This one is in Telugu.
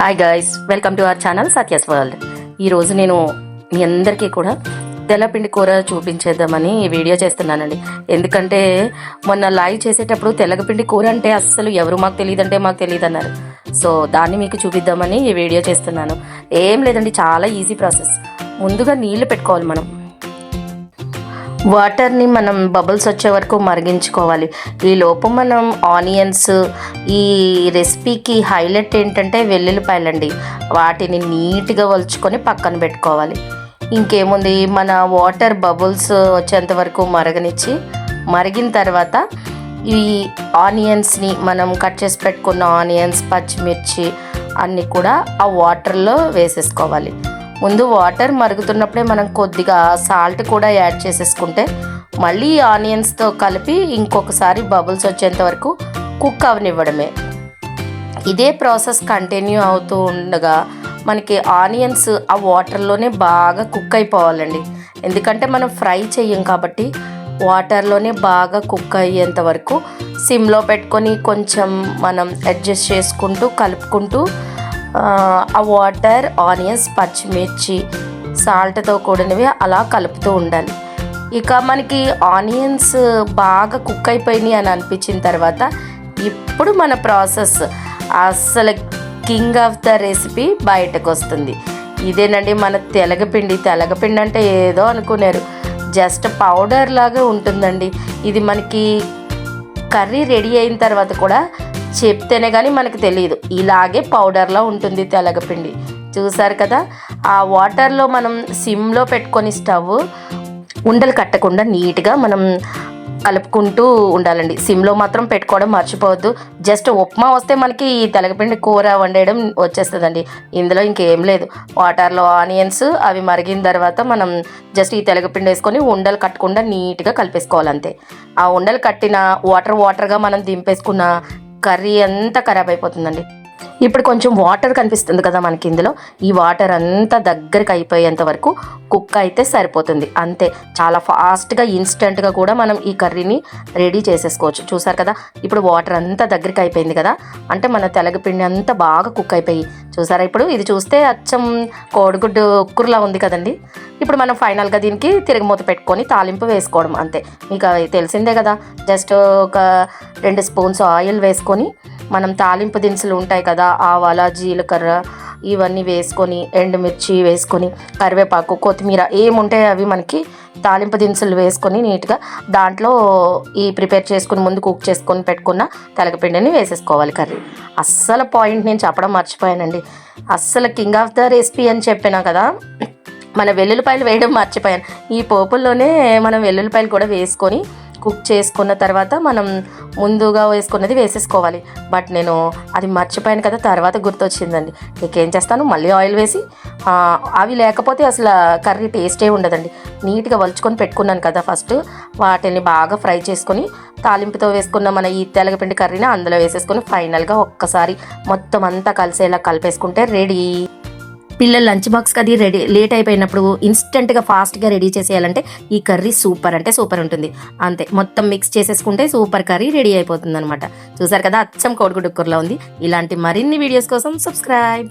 Hi guys welcome to our channel Satya's world ఈరోజు నేను మీ అందరికీ కూడా తెల్లపిండి కూర చూపించేద్దామని ఈ వీడియో చేస్తున్నానండి. ఎందుకంటే మొన్న లైవ్ చేసేటప్పుడు తెల్లపిండి కూర అంటే అస్సలు ఎవరు మాకు తెలియదు అంటే మాకు తెలియదు అన్నారు సో దాన్ని మీకు చూపిద్దామని ఈ వీడియో చేస్తున్నాను. ఏం లేదండి చాలా ఈజీ ప్రాసెస్ ముందుగా నీళ్ళు పెట్టుకోవాలి మనం. వాటర్ని మనం బబుల్స్ వచ్చే వరకు మరిగించుకోవాలి. ఈ లోపు మనం ఆనియన్స్ ఈ రెసిపీకి హైలైట్ ఏంటంటే వెల్లుల్లిపాయలండి. వాటిని నీట్గా వలుచుకొని పక్కన పెట్టుకోవాలి. ఇంకేముంది? మన వాటర్ బబుల్స్ వచ్చేంత వరకు మరగనిచ్చి మరిగిన తర్వాత ఈ ఆనియన్స్ని మనం కట్ చేసి పెట్టుకున్న ఆనియన్స్ పచ్చిమిర్చి అన్నీ కూడా ఆ వాటర్లో వేసేసుకోవాలి. ముందు వాటర్ మరుగుతున్నప్పుడే మనం కొద్దిగా సాల్ట్ కూడా యాడ్ చేసేసుకుంటే మళ్ళీ ఆనియన్స్తో కలిపి ఇంకొకసారి బబుల్స్ వచ్చేంత వరకు కుక్ అవనివ్వడమే. ఇదే ప్రాసెస్ కంటిన్యూ అవుతూ ఉండగా మనకి ఆనియన్స్ ఆ వాటర్లోనే బాగా కుక్ అయిపోవాలండి. ఎందుకంటే మనం ఫ్రై చెయ్యం కాబట్టి వాటర్లోనే బాగా కుక్ అయ్యేంత వరకు సిమ్లో పెట్టుకొని కొంచెం మనం అడ్జస్ట్ చేసుకుంటూ కలుపుకుంటూ ఆ వాటర్ ఆనియన్స్ పచ్చిమిర్చి సాల్ట్తో కూడినవి అలా కలుపుతూ ఉండాలి. ఇక మనకి ఆనియన్స్ బాగా కుక్ అయిపోయినాయి అని అనిపించిన తర్వాత ఇప్పుడు మన ప్రాసెస్ అస్సలు కింగ్ ఆఫ్ ద రెసిపీ బయటకు వస్తుంది. ఇదేనండి మన తెలగపిండి తెలగపిండి అంటే ఏదో అనుకున్నారు జస్ట్ పౌడర్ లాగా ఉంటుందండి. ఇది మనకి కర్రీ రెడీ అయిన తర్వాత కూడా చెప్తేనే కానీ మనకు తెలియదు ఇలాగే పౌడర్లో ఉంటుంది తెలగపిండి. చూసారు కదా? ఆ వాటర్లో మనం సిమ్లో పెట్టుకొని స్టవ్ ఉండలు కట్టకుండా నీట్గా మనం కలుపుకుంటూ ఉండాలండి. సిమ్లో మాత్రం పెట్టుకోవడం మర్చిపోవద్దు. జస్ట్ ఉప్మా వస్తే మనకి ఈ తెలగపిండి కూర వండేయడం వచ్చేస్తుందండి. ఇందులో ఇంకేం లేదు. వాటర్లో ఆనియన్స్ అవి మరిగిన తర్వాత మనం జస్ట్ ఈ తెలగపిండి వేసుకొని ఉండలు కట్టకుండా నీట్గా కలిపేసుకోవాలి అంతే ఆ ఉండలు కట్టిన వాటర్ వాటర్గా మనం దింపేసుకున్న కర్రీ అంతా ఖరాబ్ అయిపోతుందండి. ఇప్పుడు కొంచెం వాటర్ కనిపిస్తుంది కదా మనకి ఇందులో. ఈ వాటర్ అంతా దగ్గరికి అయిపోయేంత వరకు కుక్ అయితే సరిపోతుంది. అంతే. చాలా ఫాస్ట్గా ఇన్స్టెంట్గా కూడా మనం ఈ కర్రీని రెడీ చేసేసుకోవచ్చు. చూసారు కదా? ఇప్పుడు వాటర్ అంతా దగ్గరికి అయిపోయింది కదా? అంటే మన తెలగపిండి అంతా బాగా కుక్ అయిపోయి. చూసారా ఇప్పుడు? ఇది చూస్తే అచ్చం కోడిగుడ్డు ఉక్కురులా ఉంది కదండి? ఇప్పుడు మనం ఫైనల్గా దీనికి తిరగమూత పెట్టుకొని తాలింపు వేసుకోవడం అంతే. మీకు తెలిసిందే కదా? జస్ట్ ఒక రెండు స్పూన్స్ ఆయిల్ వేసుకొని మనం తాలింపు దినుసులు ఉంటాయి కదా ఆవాల జీలకర్ర ఇవన్నీ వేసుకొని ఎండుమిర్చి వేసుకొని కరివేపాకు కొత్తిమీర ఏముంటాయి అవి మనకి తాలింపు దినుసులు వేసుకొని నీట్గా దాంట్లో ఈ ప్రిపేర్ చేసుకుని ముందు కుక్ చేసుకొని పెట్టుకున్న తెలగపిండిని వేసేసుకోవాలి కర్రీ. అస్సలు పాయింట్ నేను చెప్పడం మర్చిపోయానండి. అస్సలు కింగ్ ఆఫ్ ద రెసిపీ అని చెప్పినా కదా మన వెల్లుల్లిపాయలు వేయడం మర్చిపోయాను. ఈ పోపుల్లోనే మనం వెల్లుల్లిపాయలు కూడా వేసుకొని కుక్ చేసుకున్న తర్వాత మనం ముందుగా వేసుకున్నది వేసేసుకోవాలి. బట్ నేను అది మర్చిపోయాను కదా తర్వాత గుర్తొచ్చిందండి. నీకేం చేస్తాను? మళ్ళీ ఆయిల్ వేసి అవి లేకపోతే అసలు కర్రీ టేస్టే ఉండదండి. నీట్గా వలుచుకొని పెట్టుకున్నాను కదా ఫస్ట్. వాటిని బాగా ఫ్రై చేసుకొని తాలింపుతో వేసుకున్న మన ఈ తెలగపిండి కర్రీని అందులో వేసేసుకొని ఫైనల్గా ఒక్కసారి మొత్తం అంతా కలిసేలా కలిపేసుకుంటే రెడీ. పిల్లల లంచ్ బాక్స్కి అది రెడీ లేట్ అయిపోయినప్పుడు ఇన్స్టెంట్గా ఫాస్ట్గా రెడీ చేసేయాలంటే ఈ కర్రీ సూపర్ అంటే సూపర్ ఉంటుంది. అంతే మొత్తం మిక్స్ చేసేసుకుంటే సూపర్ కర్రీ రెడీ అయిపోతుంది అనమాట చూసారు కదా అచ్చం కోడిగుడ్డు కూరలో ఉంది. ఇలాంటి మరిన్ని వీడియోస్ కోసం సబ్స్క్రైబ్.